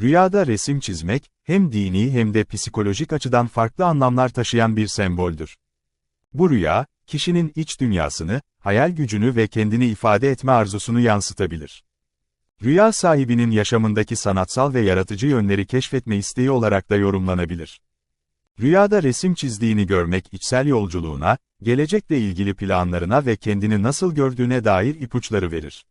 Rüyada resim çizmek, hem dini hem de psikolojik açıdan farklı anlamlar taşıyan bir semboldür. Bu rüya, kişinin iç dünyasını, hayal gücünü ve kendini ifade etme arzusunu yansıtabilir. Rüya sahibinin yaşamındaki sanatsal ve yaratıcı yönleri keşfetme isteği olarak da yorumlanabilir. Rüyada resim çizdiğini görmek içsel yolculuğuna, gelecekle ilgili planlarına ve kendini nasıl gördüğüne dair ipuçları verir.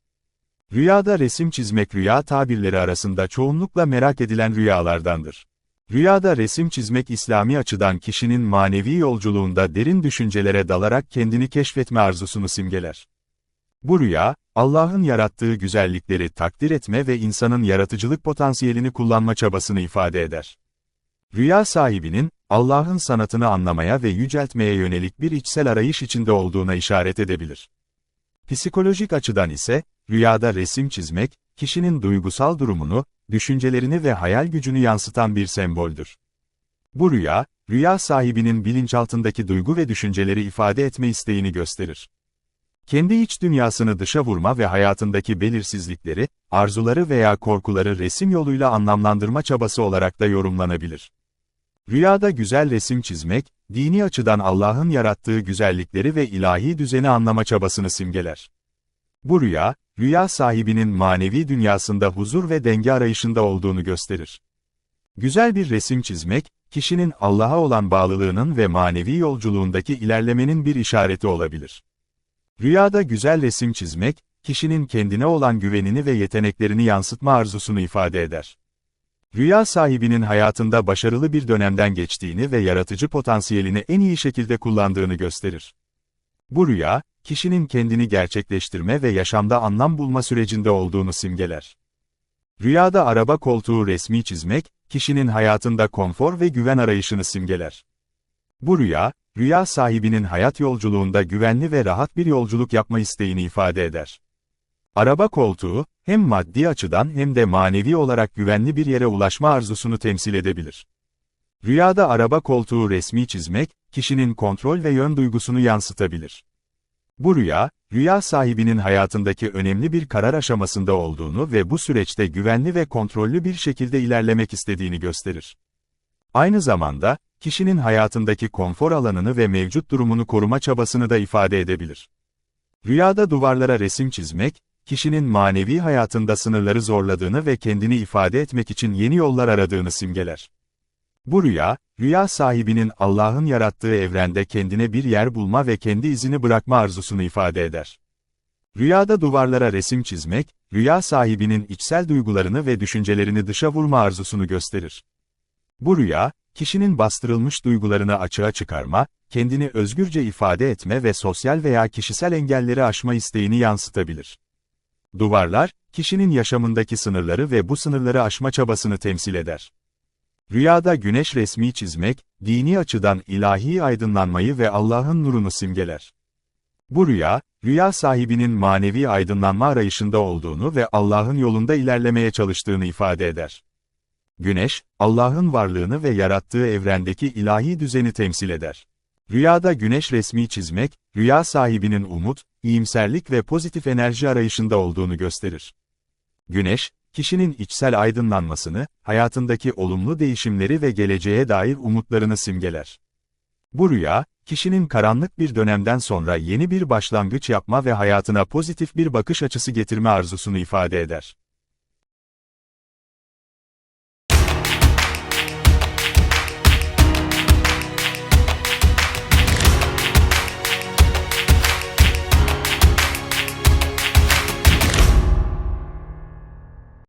Rüyada resim çizmek rüya tabirleri arasında çoğunlukla merak edilen rüyalardandır. Rüyada resim çizmek İslami açıdan kişinin manevi yolculuğunda derin düşüncelere dalarak kendini keşfetme arzusunu simgeler. Bu rüya, Allah'ın yarattığı güzellikleri takdir etme ve insanın yaratıcılık potansiyelini kullanma çabasını ifade eder. Rüya sahibinin, Allah'ın sanatını anlamaya ve yüceltmeye yönelik bir içsel arayış içinde olduğuna işaret edebilir. Psikolojik açıdan ise, rüyada resim çizmek, kişinin duygusal durumunu, düşüncelerini ve hayal gücünü yansıtan bir semboldür. Bu rüya, rüya sahibinin bilinçaltındaki duygu ve düşünceleri ifade etme isteğini gösterir. Kendi iç dünyasını dışa vurma ve hayatındaki belirsizlikleri, arzuları veya korkuları resim yoluyla anlamlandırma çabası olarak da yorumlanabilir. Rüyada güzel resim çizmek, dini açıdan Allah'ın yarattığı güzellikleri ve ilahi düzeni anlama çabasını simgeler. Bu rüya, rüya sahibinin manevi dünyasında huzur ve denge arayışında olduğunu gösterir. Güzel bir resim çizmek, kişinin Allah'a olan bağlılığının ve manevi yolculuğundaki ilerlemenin bir işareti olabilir. Rüyada güzel resim çizmek, kişinin kendine olan güvenini ve yeteneklerini yansıtma arzusunu ifade eder. Rüya sahibinin hayatında başarılı bir dönemden geçtiğini ve yaratıcı potansiyelini en iyi şekilde kullandığını gösterir. Bu rüya, kişinin kendini gerçekleştirme ve yaşamda anlam bulma sürecinde olduğunu simgeler. Rüyada araba koltuğu resmi çizmek, kişinin hayatında konfor ve güven arayışını simgeler. Bu rüya, rüya sahibinin hayat yolculuğunda güvenli ve rahat bir yolculuk yapma isteğini ifade eder. Araba koltuğu, hem maddi açıdan hem de manevi olarak güvenli bir yere ulaşma arzusunu temsil edebilir. Rüyada araba koltuğu resmi çizmek, kişinin kontrol ve yön duygusunu yansıtabilir. Bu rüya, rüya sahibinin hayatındaki önemli bir karar aşamasında olduğunu ve bu süreçte güvenli ve kontrollü bir şekilde ilerlemek istediğini gösterir. Aynı zamanda, kişinin hayatındaki konfor alanını ve mevcut durumunu koruma çabasını da ifade edebilir. Rüyada duvarlara resim çizmek, kişinin manevi hayatında sınırları zorladığını ve kendini ifade etmek için yeni yollar aradığını simgeler. Bu rüya, rüya sahibinin Allah'ın yarattığı evrende kendine bir yer bulma ve kendi izini bırakma arzusunu ifade eder. Rüyada duvarlara resim çizmek, rüya sahibinin içsel duygularını ve düşüncelerini dışa vurma arzusunu gösterir. Bu rüya, kişinin bastırılmış duygularını açığa çıkarma, kendini özgürce ifade etme ve sosyal veya kişisel engelleri aşma isteğini yansıtabilir. Duvarlar, kişinin yaşamındaki sınırları ve bu sınırları aşma çabasını temsil eder. Rüyada güneş resmi çizmek, dini açıdan ilahi aydınlanmayı ve Allah'ın nurunu simgeler. Bu rüya, rüya sahibinin manevi aydınlanma arayışında olduğunu ve Allah'ın yolunda ilerlemeye çalıştığını ifade eder. Güneş, Allah'ın varlığını ve yarattığı evrendeki ilahi düzeni temsil eder. Rüyada güneş resmi çizmek, rüya sahibinin umut, iyimserlik ve pozitif enerji arayışında olduğunu gösterir. Güneş, kişinin içsel aydınlanmasını, hayatındaki olumlu değişimleri ve geleceğe dair umutlarını simgeler. Bu rüya, kişinin karanlık bir dönemden sonra yeni bir başlangıç yapma ve hayatına pozitif bir bakış açısı getirme arzusunu ifade eder.